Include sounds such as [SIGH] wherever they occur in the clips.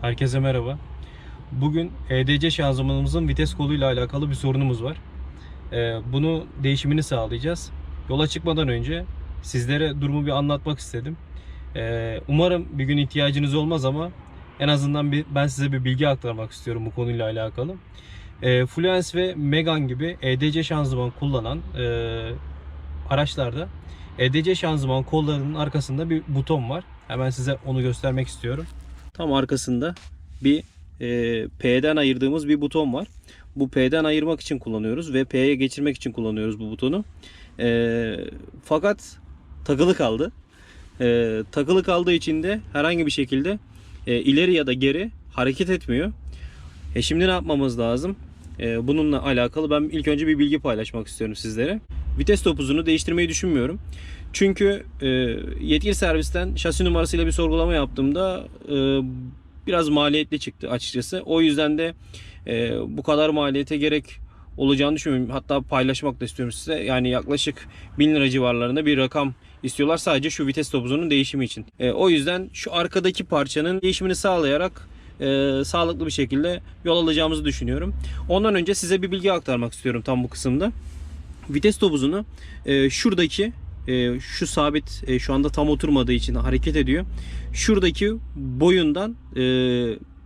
Herkese merhaba. Bugün EDC şanzımanımızın vites koluyla alakalı bir sorunumuz var. Ee, bunu değişimini sağlayacağız. Yola çıkmadan önce sizlere durumu bir anlatmak istedim. Ee, umarım bir gün ihtiyacınız olmaz ama en azından bir, ben size bir bilgi aktarmak istiyorum bu konuyla alakalı. Ee, Fluence ve Megane gibi EDC şanzıman kullanan e, araçlarda EDC şanzıman kollarının arkasında bir buton var. Hemen size onu göstermek istiyorum. Tam arkasında bir e, P'den ayırdığımız bir buton var. Bu P'den ayırmak için kullanıyoruz ve P'ye geçirmek için kullanıyoruz bu butonu. E, fakat takılı kaldı. E, takılı kaldığı için de herhangi bir şekilde e, ileri ya da geri hareket etmiyor. E şimdi ne yapmamız lazım? E, bununla alakalı ben ilk önce bir bilgi paylaşmak istiyorum sizlere. Vites topuzunu değiştirmeyi düşünmüyorum. Çünkü e, yetkili servisten şasi numarasıyla bir sorgulama yaptığımda e, biraz maliyetli çıktı açıkçası. O yüzden de e, bu kadar maliyete gerek olacağını düşünmüyorum. Hatta paylaşmak da istiyorum size. Yani yaklaşık 1000 lira civarlarında bir rakam istiyorlar sadece şu vites topuzunun değişimi için. E, o yüzden şu arkadaki parçanın değişimini sağlayarak e, sağlıklı bir şekilde yol alacağımızı düşünüyorum. Ondan önce size bir bilgi aktarmak istiyorum tam bu kısımda. Vites topuzunu e, şuradaki e, şu sabit e, şu anda tam oturmadığı için hareket ediyor. Şuradaki boyundan e,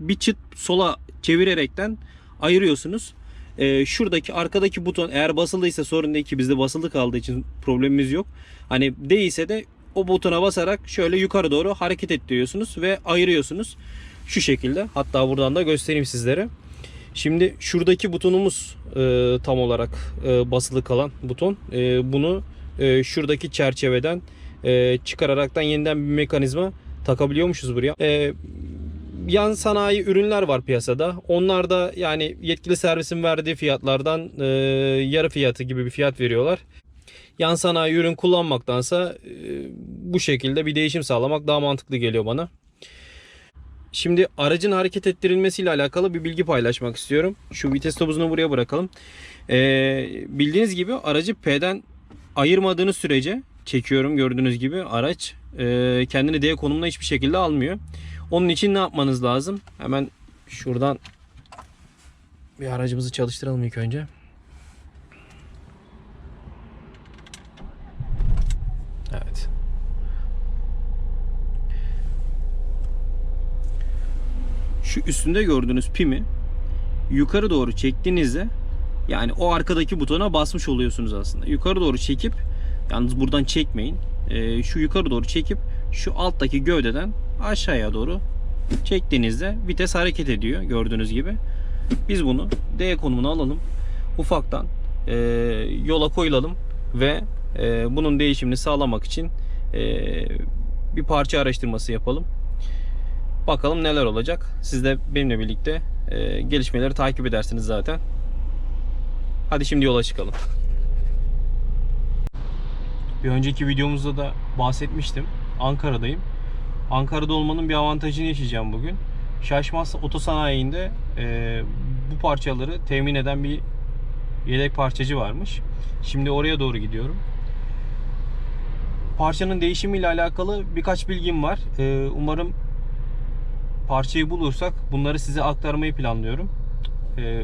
bir çıt sola çevirerekten ayırıyorsunuz. E, şuradaki arkadaki buton eğer basıldıysa sorun değil ki bizde basılı kaldığı için problemimiz yok. Hani değilse de o butona basarak şöyle yukarı doğru hareket ettiriyorsunuz ve ayırıyorsunuz. Şu şekilde. Hatta buradan da göstereyim sizlere. Şimdi şuradaki butonumuz e, tam olarak e, basılı kalan buton. E, bunu e, şuradaki çerçeveden e, çıkararaktan yeniden bir mekanizma takabiliyormuşuz buraya. E, yan sanayi ürünler var piyasada. Onlar da yani yetkili servisin verdiği fiyatlardan e, yarı fiyatı gibi bir fiyat veriyorlar. Yan sanayi ürün kullanmaktansa e, bu şekilde bir değişim sağlamak daha mantıklı geliyor bana. Şimdi aracın hareket ettirilmesiyle alakalı bir bilgi paylaşmak istiyorum. Şu vites topuzunu buraya bırakalım. Ee, bildiğiniz gibi aracı P'den ayırmadığınız sürece çekiyorum gördüğünüz gibi araç e, kendini D konumuna hiçbir şekilde almıyor. Onun için ne yapmanız lazım? Hemen şuradan bir aracımızı çalıştıralım ilk önce. Evet. Üstünde gördüğünüz pimi yukarı doğru çektiğinizde yani o arkadaki butona basmış oluyorsunuz aslında. Yukarı doğru çekip yalnız buradan çekmeyin. Ee, şu yukarı doğru çekip şu alttaki gövdeden aşağıya doğru çektiğinizde vites hareket ediyor gördüğünüz gibi. Biz bunu D konumuna alalım. Ufaktan e, yola koyulalım ve e, bunun değişimini sağlamak için e, bir parça araştırması yapalım. Bakalım neler olacak. Siz de benimle birlikte e, gelişmeleri takip edersiniz zaten. Hadi şimdi yola çıkalım. Bir önceki videomuzda da bahsetmiştim. Ankara'dayım. Ankara'da olmanın bir avantajını yaşayacağım bugün. Şaşmaz Otosanayi'nde e, bu parçaları temin eden bir yedek parçacı varmış. Şimdi oraya doğru gidiyorum. Parçanın değişimiyle alakalı birkaç bilgim var. E, umarım parçayı bulursak bunları size aktarmayı planlıyorum. E,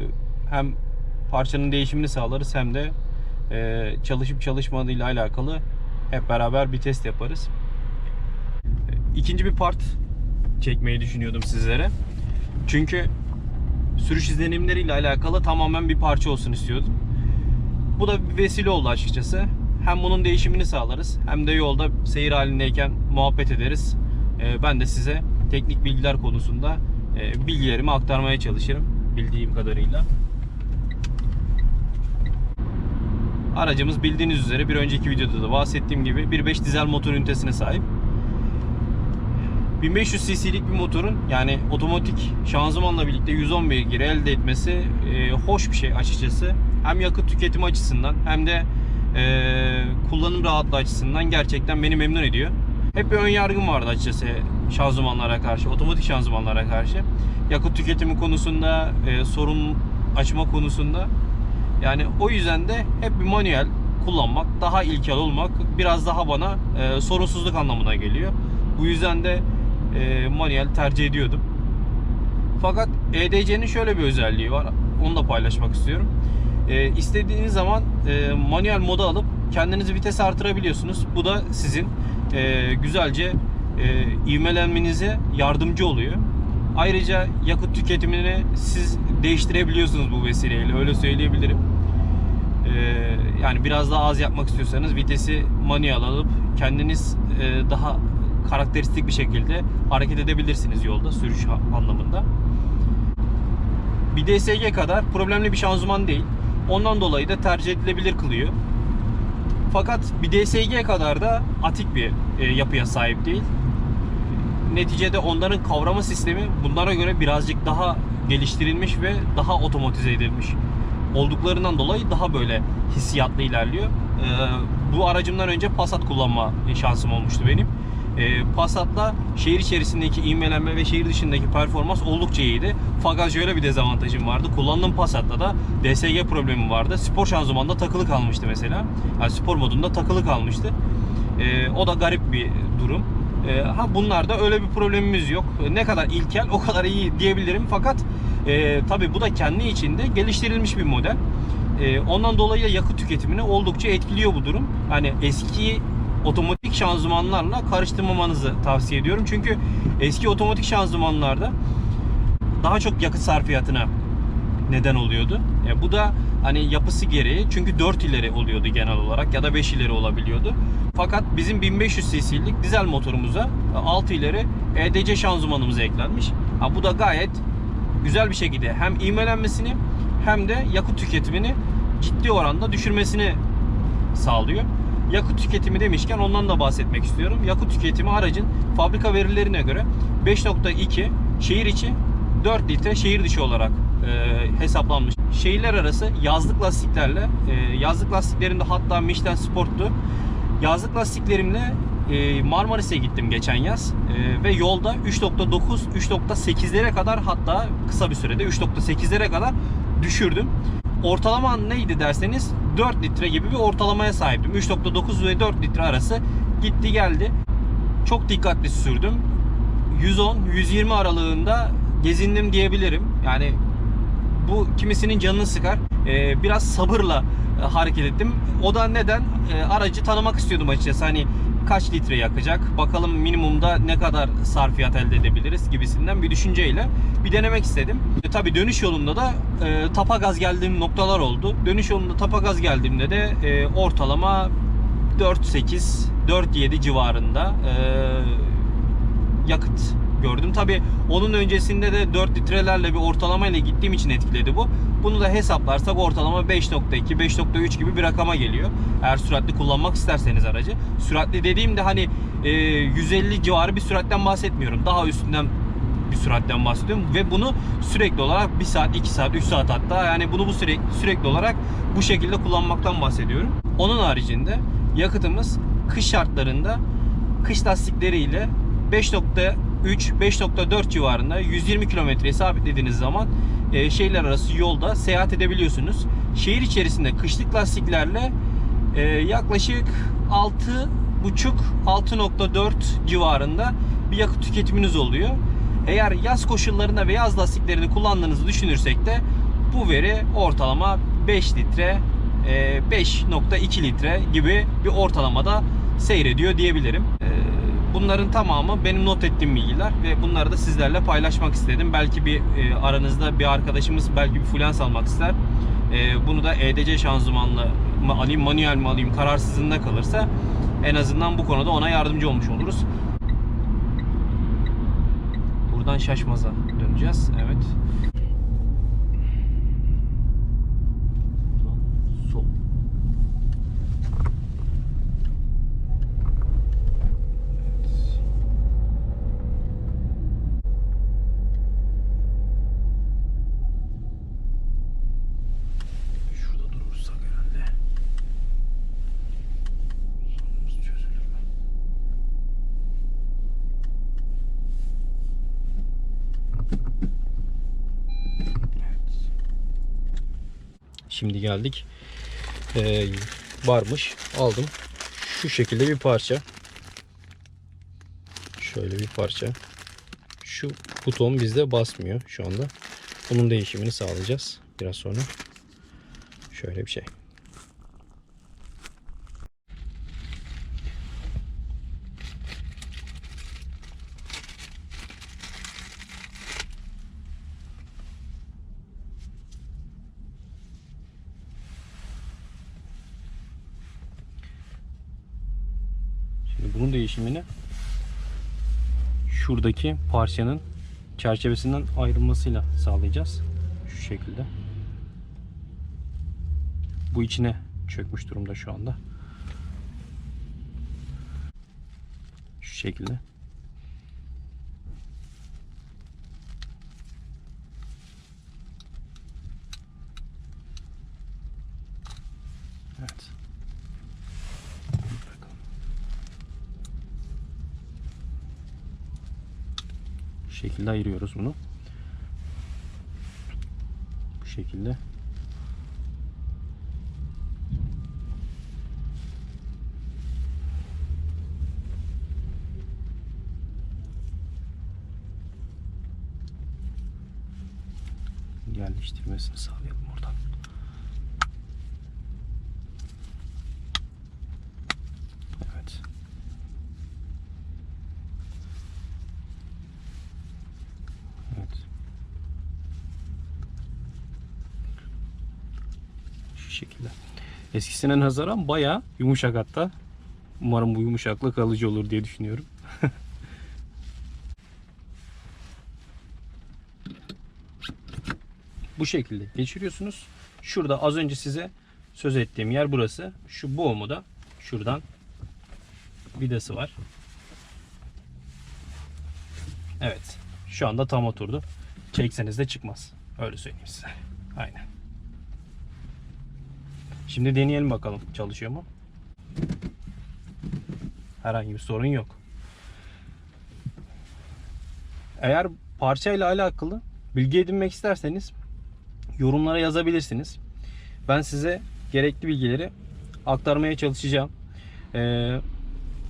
hem parçanın değişimini sağlarız hem de e, çalışıp çalışmadığıyla alakalı hep beraber bir test yaparız. İkinci bir part çekmeyi düşünüyordum sizlere. Çünkü sürüş izlenimleriyle alakalı tamamen bir parça olsun istiyordum. Bu da bir vesile oldu açıkçası. Hem bunun değişimini sağlarız hem de yolda seyir halindeyken muhabbet ederiz. E, ben de size teknik bilgiler konusunda e, bilgilerimi aktarmaya çalışırım bildiğim kadarıyla. Aracımız bildiğiniz üzere bir önceki videoda da bahsettiğim gibi 1.5 dizel motor ünitesine sahip. 1500 cc'lik bir motorun yani otomatik şanzımanla birlikte 110 beygir elde etmesi e, hoş bir şey açıkçası. Hem yakıt tüketimi açısından hem de e, kullanım rahatlığı açısından gerçekten beni memnun ediyor. Hep bir ön yargım vardı açıkçası şanzımanlara karşı, otomatik şanzımanlara karşı. Yakıt tüketimi konusunda, e, sorun açma konusunda. Yani o yüzden de hep bir manuel kullanmak, daha ilkel olmak biraz daha bana e, sorunsuzluk anlamına geliyor. Bu yüzden de e, manuel tercih ediyordum. Fakat EDC'nin şöyle bir özelliği var. Onu da paylaşmak istiyorum. E, istediğiniz zaman e, manuel moda alıp kendinizi vites artırabiliyorsunuz. Bu da sizin e, güzelce e, ivmelenmenize yardımcı oluyor. Ayrıca yakıt tüketimini siz değiştirebiliyorsunuz bu vesileyle. Öyle söyleyebilirim. Ee, yani biraz daha az yapmak istiyorsanız vitesi manuel alıp kendiniz e, daha karakteristik bir şekilde hareket edebilirsiniz yolda sürüş anlamında. Bir DSG kadar problemli bir şanzıman değil. Ondan dolayı da tercih edilebilir kılıyor. Fakat bir DSG kadar da atik bir e, yapıya sahip değil. Neticede onların kavrama sistemi bunlara göre birazcık daha geliştirilmiş ve daha otomatize edilmiş olduklarından dolayı daha böyle hissiyatlı ilerliyor. Ee, bu aracımdan önce Passat kullanma şansım olmuştu benim. Ee, Passat'la şehir içerisindeki ivmelenme ve şehir dışındaki performans oldukça iyiydi. Fakat şöyle bir dezavantajım vardı. Kullandığım Passat'ta da DSG problemi vardı. Spor şanzımanda takılı kalmıştı mesela. Yani spor modunda takılı kalmıştı. Ee, o da garip bir durum. Ee, ha bunlarda öyle bir problemimiz yok. Ne kadar ilkel o kadar iyi diyebilirim. Fakat e, tabi bu da kendi içinde geliştirilmiş bir model. E, ondan dolayı yakıt tüketimini oldukça etkiliyor bu durum. Hani eski otomatik şanzımanlarla karıştırmamanızı tavsiye ediyorum. Çünkü eski otomatik şanzımanlarda daha çok yakıt sarfiyatına neden oluyordu. E, bu da hani yapısı gereği çünkü 4 ileri oluyordu genel olarak ya da 5 ileri olabiliyordu. Fakat bizim 1500 cc'lik dizel motorumuza 6 ileri EDC şanzımanımıza eklenmiş. Ha, bu da gayet güzel bir şekilde hem ivmelenmesini hem de yakıt tüketimini ciddi oranda düşürmesini sağlıyor. Yakıt tüketimi demişken ondan da bahsetmek istiyorum. Yakıt tüketimi aracın fabrika verilerine göre 5.2 şehir içi 4 litre şehir dışı olarak e, hesaplanmış. Şehirler arası yazlık lastiklerle e, yazlık lastiklerimde hatta Michelin Sport'tu. Yazlık lastiklerimle e, Marmaris'e gittim geçen yaz E, ve yolda 3.9 3.8'lere kadar hatta kısa bir sürede 3.8'lere kadar düşürdüm. Ortalama neydi derseniz 4 litre gibi bir ortalamaya sahiptim. 3.9 ve 4 litre arası gitti geldi. Çok dikkatli sürdüm. 110-120 aralığında gezindim diyebilirim. Yani bu kimisinin canını sıkar. Ee, biraz sabırla e, hareket ettim. O da neden? E, aracı tanımak istiyordum açıkçası. Hani kaç litre yakacak? Bakalım minimumda ne kadar sarfiyat elde edebiliriz gibisinden bir düşünceyle bir denemek istedim. E, tabii dönüş yolunda da e, tapa gaz geldiğim noktalar oldu. Dönüş yolunda tapa gaz geldiğimde de e, ortalama 4.8 4.7 civarında e, yakıt gördüm. Tabi onun öncesinde de 4 litrelerle bir ortalama ile gittiğim için etkiledi bu. Bunu da hesaplarsak ortalama 5.2, 5.3 gibi bir rakama geliyor. Eğer süratli kullanmak isterseniz aracı. Süratli dediğimde hani e, 150 civarı bir süratten bahsetmiyorum. Daha üstünden bir süratten bahsediyorum ve bunu sürekli olarak 1 saat, 2 saat, 3 saat hatta yani bunu bu sürekli sürekli olarak bu şekilde kullanmaktan bahsediyorum. Onun haricinde yakıtımız kış şartlarında kış lastikleriyle 5.3 5.4 civarında 120 kilometreye sabitlediğiniz zaman e, şehirler arası yolda seyahat edebiliyorsunuz. Şehir içerisinde kışlık lastiklerle e, yaklaşık 6.5 6.4 civarında bir yakıt tüketiminiz oluyor. Eğer yaz koşullarında ve yaz lastiklerini kullandığınızı düşünürsek de bu veri ortalama 5 litre e, 5.2 litre gibi bir ortalamada seyrediyor diyebilirim. Bunların tamamı benim not ettiğim bilgiler ve bunları da sizlerle paylaşmak istedim. Belki bir e, aranızda bir arkadaşımız belki bir fluans almak ister. E, bunu da EDC şanzımanlı mı alayım, manuel mi alayım kararsızlığında kalırsa en azından bu konuda ona yardımcı olmuş oluruz. Buradan Şaşmaz'a döneceğiz. Evet. Buradan sol. Şurada durursak herhalde. Sorunumuz çözülür mü? Evet. Şimdi geldik. Ee, varmış. Aldım. Şu şekilde bir parça. Şöyle bir parça. şu buton bizde basmıyor şu anda. Bunun değişimini sağlayacağız biraz sonra. Şöyle bir şey. Şimdi bunun değişimini şuradaki parçanın çerçevesinden ayrılmasıyla sağlayacağız. Şu şekilde. Bu içine çökmüş durumda şu anda. Şu şekilde. Evet. Bakalım. Bu şekilde ayırıyoruz bunu. Bu şekilde. yerleştirmesini sağlayalım oradan. Evet. Evet. Şu şekilde. Eskisine nazaran bayağı yumuşak hatta. Umarım bu yumuşaklık kalıcı olur diye düşünüyorum. [LAUGHS] bu şekilde geçiriyorsunuz. Şurada az önce size söz ettiğim yer burası. Şu boğumu da şuradan vidası var. Evet. Şu anda tam oturdu. Çekseniz de çıkmaz. Öyle söyleyeyim size. Aynen. Şimdi deneyelim bakalım çalışıyor mu? Herhangi bir sorun yok. Eğer parçayla alakalı bilgi edinmek isterseniz yorumlara yazabilirsiniz. Ben size gerekli bilgileri aktarmaya çalışacağım. Ee,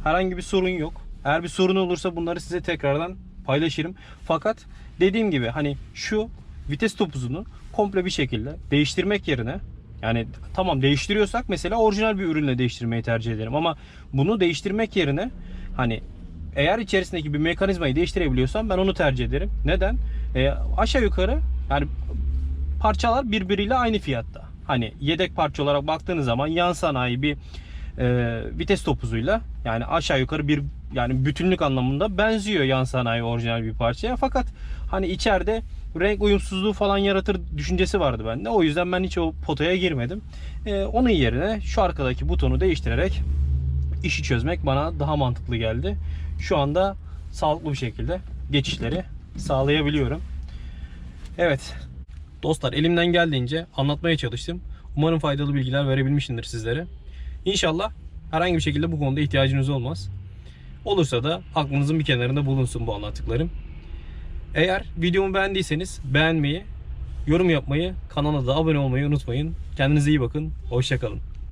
herhangi bir sorun yok. Eğer bir sorun olursa bunları size tekrardan paylaşırım. Fakat dediğim gibi hani şu vites topuzunu komple bir şekilde değiştirmek yerine yani tamam değiştiriyorsak mesela orijinal bir ürünle değiştirmeyi tercih ederim ama bunu değiştirmek yerine hani eğer içerisindeki bir mekanizmayı değiştirebiliyorsam ben onu tercih ederim. Neden? Ee, aşağı yukarı yani parçalar birbiriyle aynı fiyatta. Hani yedek parça olarak baktığınız zaman yan sanayi bir e, vites topuzuyla yani aşağı yukarı bir yani bütünlük anlamında benziyor yan sanayi orijinal bir parçaya. Fakat hani içeride renk uyumsuzluğu falan yaratır düşüncesi vardı bende. O yüzden ben hiç o potaya girmedim. E, onun yerine şu arkadaki butonu değiştirerek işi çözmek bana daha mantıklı geldi. Şu anda sağlıklı bir şekilde geçişleri sağlayabiliyorum. Evet. Dostlar elimden geldiğince anlatmaya çalıştım. Umarım faydalı bilgiler verebilmişimdir sizlere. İnşallah herhangi bir şekilde bu konuda ihtiyacınız olmaz. Olursa da aklınızın bir kenarında bulunsun bu anlattıklarım. Eğer videomu beğendiyseniz beğenmeyi, yorum yapmayı, kanala da abone olmayı unutmayın. Kendinize iyi bakın. Hoşçakalın.